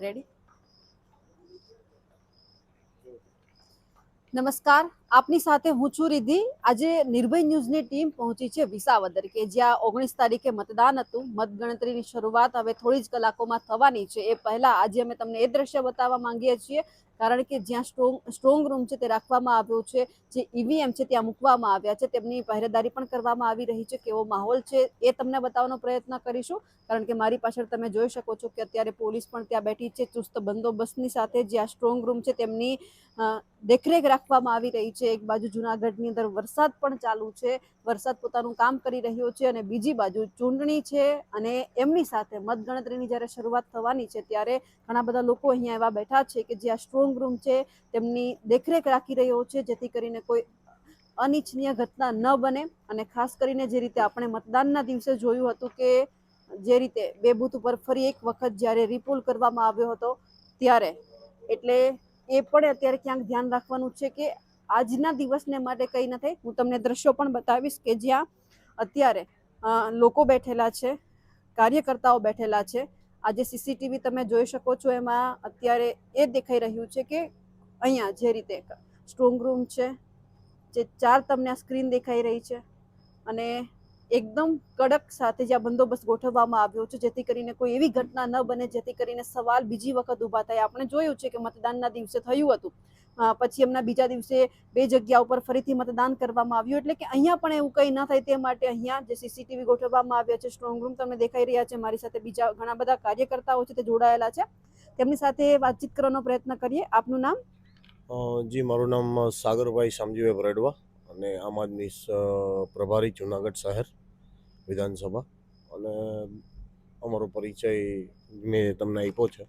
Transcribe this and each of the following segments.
Ready નમસ્કાર આપની સાથે હું છું રિદ્ધિ. આજે નિર્ભય ન્યૂઝની ટીમ પહોંચી છે વિસાવદર કે જ્યાં ઓગણીસ તારીખે મતદાન હતું. મતગણતરીની શરૂઆત હવે થોડી જ કલાકોમાં થવાની છે. એ પહેલા આજે અમે તમને એ દ્રશ્ય બતાવવા માંગીએ છીએ, કારણ કે જ્યાં સ્ટ્રોંગ સ્ટ્રોંગ રૂમ છે તે રાખવામાં આવ્યો છે, જે ઈવીએમ છે ત્યાં મૂકવામાં આવ્યા છે. તેમની પહેરેદારી પણ કરવામાં આવી રહી છે, કેવો માહોલ છે એ તમને બતાવવાનો પ્રયત્ન કરીશું. કારણ કે મારી પાછળ તમે જોઈ શકો છો કે અત્યારે પોલીસ પણ ત્યાં બેઠી છે. ચુસ્ત બંદોબસ્તની સાથે જ્યાં સ્ટ્રોંગ રૂમ છે તેમની દેખરેખ રાખવામાં આવી રહી છે એક બાજુ જુનાગઢની અંદર વરસાદ પણ ચાલુ છે. વરસાદ પોતાનું કામ કરી રહ્યો છે અને બીજી બાજુ ચૂંટણી છે અને એમની સાથે મતગણતરીની જ્યારે શરૂઆત થવાની છે ત્યારે ઘણા બધા લોકો અહીંયા એવા બેઠા છે કે જે આ સ્ટ્રોંગ રૂમ છે તેમની દેખરેખ રાખી રહ્યો છે જેથી કરીને કોઈ અનિચ્છનીય ઘટના ન બને અને ખાસ કરીને જે રીતે આપણે મતદાનના દિવસે જોયું હતું કે જે રીતે બે બૂથ ઉપર ફરી એક વખત જ્યારે રિપોલ કરવામાં આવ્યો હતો ત્યારે. એટલે એ પણ અત્યારે ક્યાંક ધ્યાન રાખવાનું છે કે આજના દિવસને માટે કંઈ ન થાય. હું તમને દ્રશ્યો પણ બતાવીશ કે જ્યાં અત્યારે લોકો બેઠેલા છે, કાર્યકર્તાઓ બેઠેલા છે. આજે સીસીટીવી તમે જોઈ શકો છો એમાં અત્યારે એ દેખાઈ રહ્યું છે કે અહીંયા જે રીતે સ્ટ્રોંગ રૂમ છે, જે ચાર તમને આ સ્ક્રીન દેખાઈ રહી છે. અને એકદમ કડક સાથે જ્યાં બંદોબસ્ત ગોઠવવામાં આવ્યો છે, જેથી કરીને કોઈ એવી ઘટના ન બને, જેથી કરીને સવાલ બીજી વખત ઊભા થાય. આપણે જોયું છે કે મતદાનના દિવસે થયું હતું. પછી એમના બીજા દિવસે બે જગ્યા ઉપર ફરીથી મતદાન કરવામાં આવ્યું, એટલે કે અહીંયા પણ એવું કંઈ ન થાય તે માટે અહીંયા જે સીસીટીવી ગોઠવવામાં આવ્યા છે સ્ટ્રોંગ રૂમ તમને દેખાઈ રહ્યા છે. મારી સાથે બીજા ઘણા બધા કાર્યકર્તાઓ છે તે જોડાયેલા છે. તેમની સાથે વાતચીત કરવાનો પ્રયત્ન કરીએ. આપનું નામ? જી, મારું નામ સાગરભાઈ શામજીભાઈ ભરડવા અને આમ આદમી પ્રભારી જુનાગઢ શહેર. વિધાનસભા. અને અમારો પરિચય મેં તમને આપ્યો છે.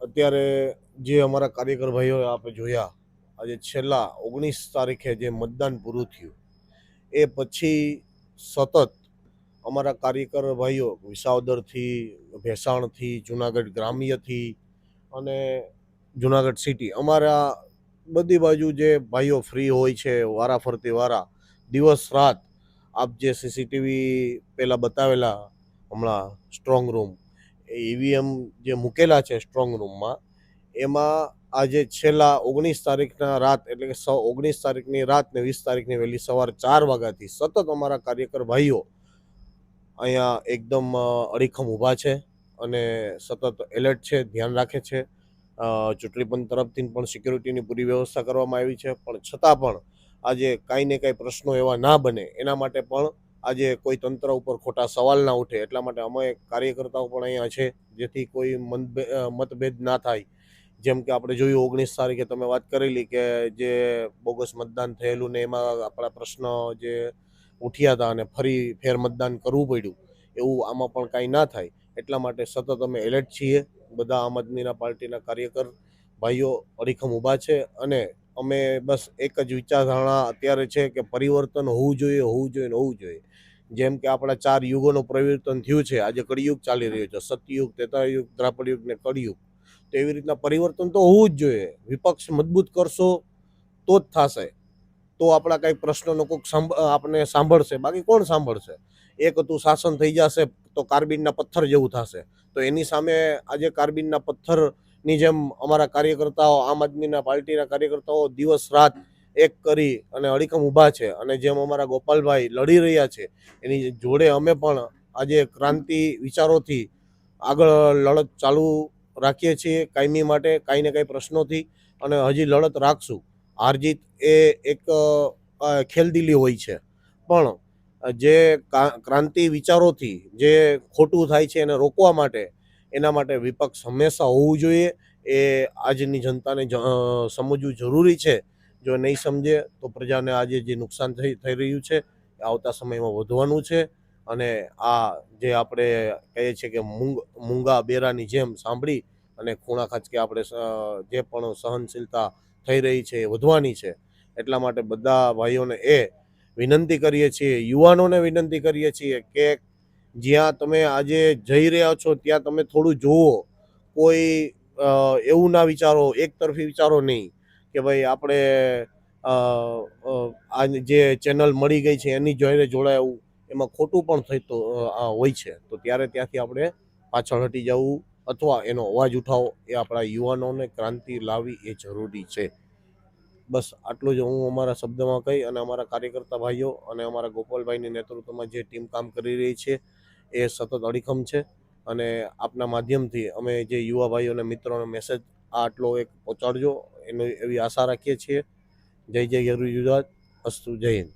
અત્યારે જે અમારા કાર્યકર ભાઈઓ આપણે જોયા, આજે છેલ્લા ઓગણીસ તારીખે જે મતદાન પૂરું થયું, એ પછી સતત અમારા કાર્યકર ભાઈઓ વિસાવદરથી, ભેસાણથી, જુનાગઢ ગ્રામ્યથી અને જુનાગઢ સિટી, અમારા બધી બાજુ જે ભાઈઓ ફ્રી હોય છે વારા ફરતી વારા, દિવસ રાત આપ જે સીસીટીવી પહેલાં બતાવેલા હમણાં સ્ટ્રોંગ રૂમ ઈવીએમ જે મૂકેલા છે સ્ટ્રોંગ રૂમમાં એમાં આજે છેલ્લા ઓગણીસ તારીખના રાત, એટલે કે સો ઓગણીસ તારીખની રાત ને વીસ તારીખની વહેલી સવાર ચાર વાગ્યાથી સતત અમારા કાર્યકર ભાઈઓ અહીંયા એકદમ અડીખમ ઊભા છે અને સતત એલર્ટ છે, ધ્યાન રાખે છે. ચૂંટણી પંચ તરફથી પણ સિક્યુરિટીની પૂરી વ્યવસ્થા કરવામાં આવી છે, પણ છતાં પણ આજે કાંઈ ને કાંઈ પ્રશ્નો એવા ના બને. એના માટે પણ આજે કોઈ તંત્ર ઉપર ખોટા સવાલ ના ઉઠે. એટલા માટે અમે કાર્યકર્તાઓ પણ અહીંયા છે, જેથી કોઈ મતભેદ ના થાય. જેમ કે આપણે જોયું ઓગણીસ તારીખે તમે વાત કરેલી કે જે બોગસ મતદાન થયેલું ને એમાં આપણા પ્રશ્ન જે ઉઠ્યા હતા અને ફરી ફેર મતદાન કરવું પડ્યું, એવું આમાં પણ કાંઈ ના થાય. એટલા માટે સતત અમે એલર્ટ છીએ. બધા આમ આદમીના પાર્ટીના કાર્યકર ભાઈઓ અડીખમ ઊભા છે અને અમે બસ એક જ વિચારધારણા અત્યારે છે કે પરિવર્તન હોવું જોઈએ હોવું જોઈએ ને હોવું જોઈએ. જેમ કે આપણા ચાર યુગોનું પરિવર્તન થયું છે. આજે કળિયુગ ચાલી રહ્યો છે. સતયુગ, તેતાયુગ ત્રાપડયુગ ને કળિયુગ. તો એવી રીતના પરિવર્તન તો હોવું જ જોઈએ. વિપક્ષ મજબૂત કરશો તો જ થશે. તો આપણા કંઈ પ્રશ્નોનો કોઈક સાંભ આપણે સાંભળશે. બાકી કોણ સાંભળશે? એક હતું શાસન થઈ જશે તો કાર્બિનના પથ્થર જેવું થશે. તો એની સામે આજે કાર્બિનના પથ્થરની જેમ અમારા કાર્યકર્તાઓ, આમ આદમીના પાર્ટીના કાર્યકર્તાઓ દિવસ રાત એક કરી અને અડીકમ ઊભા છે. અને જેમ અમારા ગોપાલભાઈ લડી રહ્યા છે, એની જોડે અમે પણ આજે ક્રાંતિ વિચારોથી આગળ લડત ચાલુ રાખીએ છીએ, કાયમી માટે કાંઈ ને કાંઈ પ્રશ્નોથી. અને હજી લડત રાખશું. હારજીત એ એક ખેલદિલી હોય છે. પણ જે ક્રાંતિ વિચારોથી જે ખોટું થાય છે એને રોકવા માટે એના માટે વિપક્ષ હંમેશા હોવું જોઈએ. એ આજની જનતાને સમજવું જરૂરી છે. જો નહીં સમજે, તો પ્રજાને આજે જે નુકસાન થઈ થઈ રહ્યું છે, એ આવતા સમયમાં વધવાનું છે. અને આ જે આપણે કહીએ છીએ કે મૂંગ, મૂંગા બેરાની જેમ સાંભળી અને ખૂણા ખાંચકે આપણે જે પણ સહનશીલતા થઈ રહી છે એ વધવાની છે. એટલા માટે બધા ભાઈઓને એ વિનંતી કરીએ છીએ, યુવાનોને વિનંતી કરીએ છીએ કે જ્યાં તમે આજે જઈ રહ્યા છો, ત્યાં તમે થોડું જુઓ. કોઈ એવું ના વિચારો, એક તરફી વિચારો નહીં કે ભાઈ આપણે આ જે ચેનલ મળી ગઈ છે, એની જોઈને જોડાયું, એમાં ખોટું પણ થતું હોય છે. તો ત્યારે ત્યાંથી આપણે પાછળ હટી જવું અથવા એનો અવાજ ઉઠાવો, એ આપણા યુવાનોને ક્રાંતિ લાવવી એ જરૂરી છે. બસ આટલું જ હું અમારા શબ્દમાં કહી અને અમારા કાર્યકર્તા ભાઈઓ અને અમારા ગોપાલભાઈની નેતૃત્વમાં જે ટીમ કામ કરી રહી છે એ સતત અડીખમ છે અને આપના માધ્યમથી અમે જે યુવા ભાઈઓને મિત્રોને મેસેજ આટલો એક પહોંચાડજો, એનો એવી આશા રાખીએ છીએ. જય જય ગરુ ગુજરાત, અસ્તુ જય હિન્દ.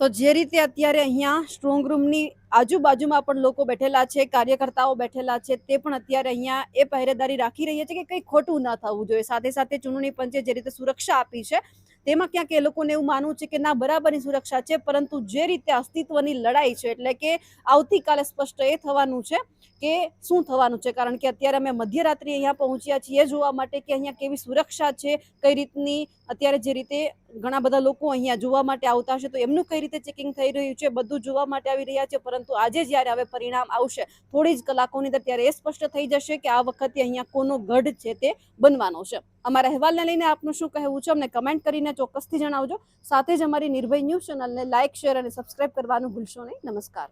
તો જે રીતે અત્યારે અહીંયા સ્ટ્રોંગ રૂમની આજુબાજુમાં પણ લોકો બેઠેલા છે, કાર્યકર્તાઓ બેઠેલા છે, તે પણ અત્યારે અહીંયા એ પહેરેદારી રાખી રહ્યા છે કે કંઈ ખોટું ન થવું જોઈએ. સાથે સાથે ચૂંટણી પંચે જે રીતે સુરક્ષા આપી છે તેમાં ક્યાંક એ લોકોને એવું માનવું છે કે ના, બરાબરની સુરક્ષા છે, પરંતુ જે રીતે અસ્તિત્વની લડાઈ છે, એટલે કે આવતીકાલે સ્પષ્ટ એ થવાનું છે કે શું થવાનું છે? કારણ કે અત્યારે અમે મધ્યરાત્રિ અહીંયા પહોંચ્યા છીએ, જોવા માટે કે અહીંયા કેવી સુરક્ષા છે, કઈ રીતની, અત્યારે જે રીતે ઘણા બધા લોકો અહીંયા જોવા માટે આવતા હશે, તો એમનું કઈ રીતે ચેકિંગ થઈ રહ્યું છે, બધું જોવા માટે આવી રહ્યા છે, પરંતુ આજે જ્યારે હવે પરિણામ આવશે, થોડી જ કલાકોની અંદર ત્યારે એ સ્પષ્ટ થઈ જશે કે આ વખતે અહીંયા કોનો ગઢ છે તે બનવાનો છે. અમારા અહેવાલને લઈને આપનું શું કહેવું છે, અમને કમેન્ટ કરીને ચોક્કસથી જણાવજો. સાથે જ અમારી નિર્ભય ન્યૂઝ ચેનલને લાઇક શેર અને સબસ્ક્રાઇબ કરવાનું ભૂલશો નહીં. નમસ્કાર.